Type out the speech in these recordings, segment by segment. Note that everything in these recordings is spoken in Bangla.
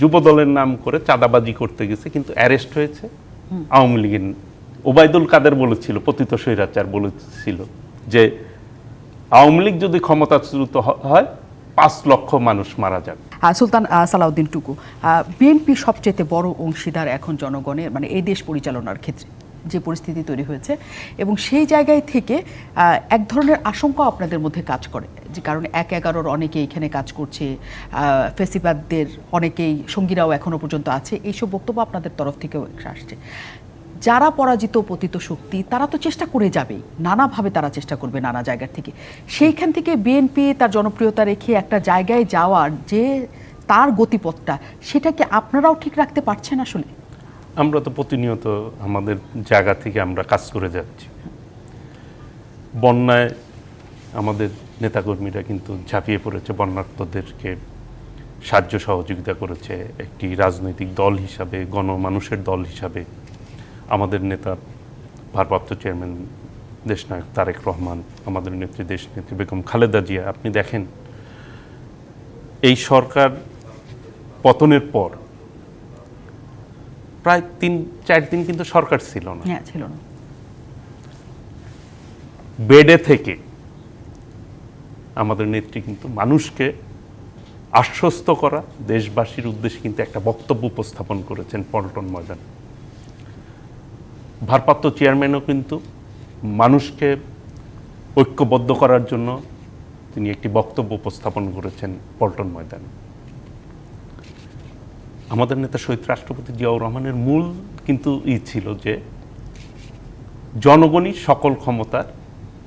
যুবদলের নাম করে চাঁদাবাজি করতে গেছে, কিন্তু অ্যারেস্ট হয়েছে। আওয়ামী লীগের ওবায়দুল কাদের বলেছিল, পতিত স্বৈরাচার বলেছিল যে আওয়ামী লীগ যদি ক্ষমতাচ্যুত হয়, পাঁচ লক্ষ মানুষ মারা যাবে। সুলতান সালাউদ্দিন টুকু বিএনপি সবচেয়ে বড় অংশীদার এখন জনগণের মানে এই দেশ পরিচালনার ক্ষেত্রে যে পরিস্থিতি তৈরি হয়েছে এবং সেই জায়গায় থেকে এক ধরনের আশঙ্কা আপনাদের মধ্যে কাজ করে। যে কারণ এক এগারোর অনেকে এখানে কাজ করছে ফেসিবাদদের অনেকেই, সঙ্গীরাও এখনও পর্যন্ত আছে। এইসব বক্তব্য আপনাদের তরফ থেকেও আসছে। যারা পরাজিত পতিত শক্তি, তারা তো চেষ্টা করে যাবেই। নানাভাবে তারা চেষ্টা করবে নানা জায়গার থেকে। সেইখান থেকে বিএনপি তার জনপ্রিয়তা রেখে একটা জায়গায় যাওয়ার যে তার গতিপথটা, সেটাকে আপনারাও ঠিক রাখতে পারছেন আসলে? আমরা তো প্রতিনিয়ত আমাদের জায়গা থেকে আমরা কাজ করে যাচ্ছি। বন্যায় আমাদের নেতাকর্মীরা কিন্তু ঝাঁপিয়ে পড়েছে বন্যার্থদেরকে সাহায্য সহযোগিতা করেছে একটি রাজনৈতিক দল হিসাবে গণমানুষের দল হিসাবে। আমাদের নেতা ভারপ্রাপ্ত চেয়ারম্যান দেশনায়ক তারেক রহমান আমাদের নেত্রী দেশনেত্রী বেগম খালেদা জিয়া আপনি দেখেন এই সরকার পতনের পর প্রায় তিন চার দিন কিন্তু সরকার ছিল না। হ্যাঁ ছিল না। বেডে থেকে আমাদের নেত্রী কিন্তু মানুষকে আশ্বস্ত করা, দেশবাসীর উদ্দেশ্যে কিন্তু একটা বক্তব্য উপস্থাপন করেছেন পল্টন ময়দান। ভারপ্রাপ্ত চেয়ারম্যানও কিন্তু মানুষকে ঐক্যবদ্ধ করার জন্য তিনি একটি বক্তব্য উপস্থাপন করেছেন পল্টন ময়দানে। আমাদের নেতা শহীদ রাষ্ট্রপতি জিয়াউর রহমানের মূল কিন্তু ই ছিল যে, জনগণই সকল ক্ষমতার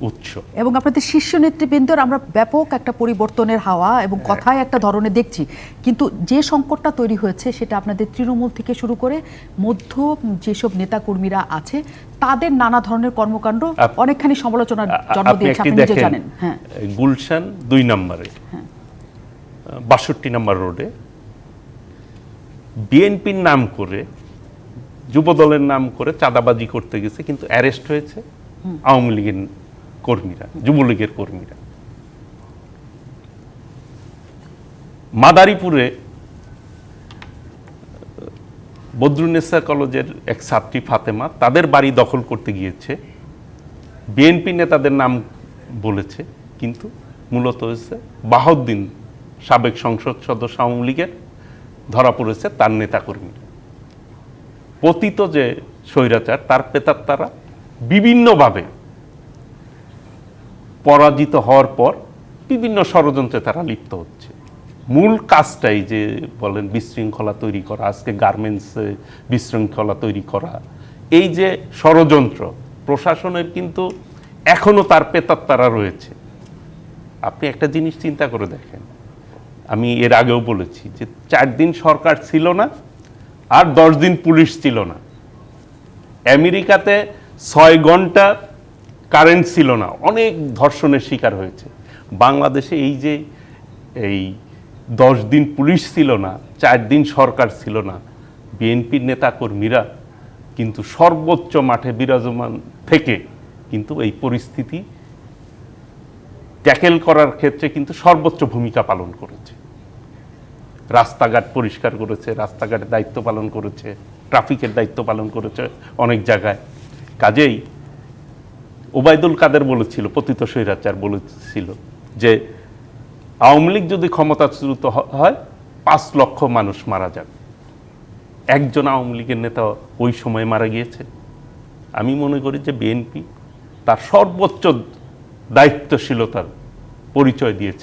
উৎস। এবং আপনাদের শীর্ষ নেতৃবৃন্দর আমরা ব্যাপক একটা পরিবর্তনের হাওয়া এবং কথায় একটা ধরনের দেখছি। কিন্তু যে সংকটটা তৈরি হয়েছে সেটা আপনাদের তৃণমূল থেকে শুরু করে মধ্য যেসব নেতাকর্মীরা আছে তাদের নানা ধরনের কর্মকাণ্ড অনেকখানি সমালোচনার জন্ম দিয়েছে আপনি নিজে জানেন। হ্যাঁ। গুলশান দুই নম্বরে। বাষট্টি নম্বর রোডে বিএনপির নাম করে যুবদলের নাম করে চাঁদাবাজি করতে গেছে কিন্তু অ্যারেস্ট হয়েছে আওয়ামী লীগের কর্মীরা, যুবলীগের কর্মীরা। মাদারীপুরে বদরুন্নেসা কলেজের এক ছাত্রী ফাতেমা তাদের বাড়ি দখল করতে গিয়েছে। বিএনপি নেতাদের নাম বলেছে, কিন্তু মূলত হচ্ছে বাহদ্দিন সাবেক সংসদ সদস্য আওয়ামী লীগের, ধরা পড়েছে তার নেতাকর্মীরা পতিত যে স্বৈরাচার, তার পেতার তারা বিভিন্নভাবে পরাজিত হওয়ার পর বিভিন্ন ষড়যন্ত্রে তারা লিপ্ত হচ্ছে। মূল কাজটাই যে বলেন বিশৃঙ্খলা তৈরি করা, আজকে গার্মেন্টসে বিশৃঙ্খলা তৈরি করা, এই যে ষড়যন্ত্র, প্রশাসনের কিন্তু এখনও তার পেতার তারা রয়েছে। আপনি একটা জিনিস চিন্তা করে দেখেন, আমি এর আগেও বলেছি যে চার দিন সরকার ছিল না আর দশ দিন পুলিশ ছিল না। আমেরিকাতে ছয় ঘণ্টা কারেন্ট ছিল না, অনেক ধর্ষণের শিকার হয়েছে। বাংলাদেশে এই যে এই দশ দিন পুলিশ ছিল না, চার দিন সরকার ছিল না, বিএনপির নেতাকর্মীরা কিন্তু সর্বোচ্চ মাঠে বিরাজমান থেকে কিন্তু এই পরিস্থিতি ট্যাকেল করার ক্ষেত্রে কিন্তু সর্বোচ্চ ভূমিকা পালন করেছে। রাস্তাঘাট পরিষ্কার করেছে, রাস্তাঘাটের দায়িত্ব পালন করেছে, ট্রাফিকের দায়িত্ব পালন করেছে অনেক জায়গায়। কাজেই ওবায়দুল কাদের বলেছিল, পতিত স্বৈরাচার বলেছিল যে আওয়ামী লীগ যদি ক্ষমতাচ্যুত হয়, পাঁচ লক্ষ মানুষ মারা যাবে। একজন আওয়ামী লীগের নেতা ওই সময় মারা গিয়েছে। আমি মনে করি যে বিএনপি তার সর্বোচ্চ দায়িত্বশীলতার পরিচয় দিয়েছে।